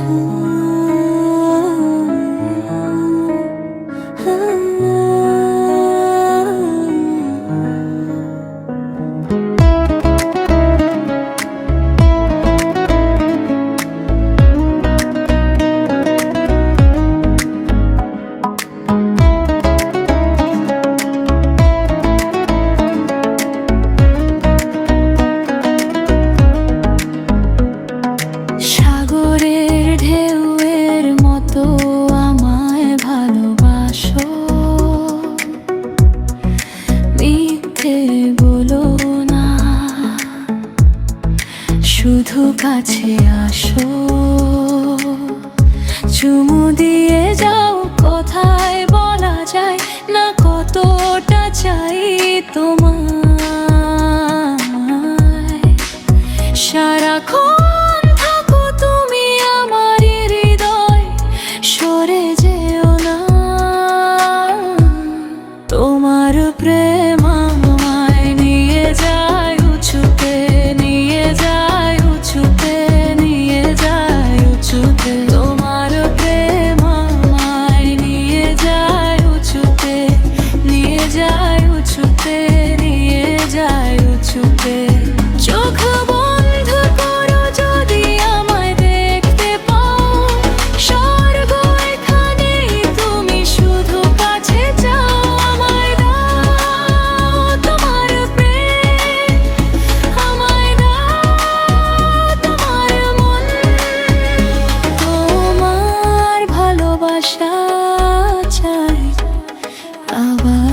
Ooh. কাছে আসো। চুমু দিয়ে চুপে। চোখ বন্ধ করো যদি আমায় দেখতে পাও। স্বর্গ এখানে তুমি শুধু কাছে যাও, আমায় দাও তোমার প্রেম। আমায় দাও তোমার মন। তোমার ভালোবাসা চাই। আবার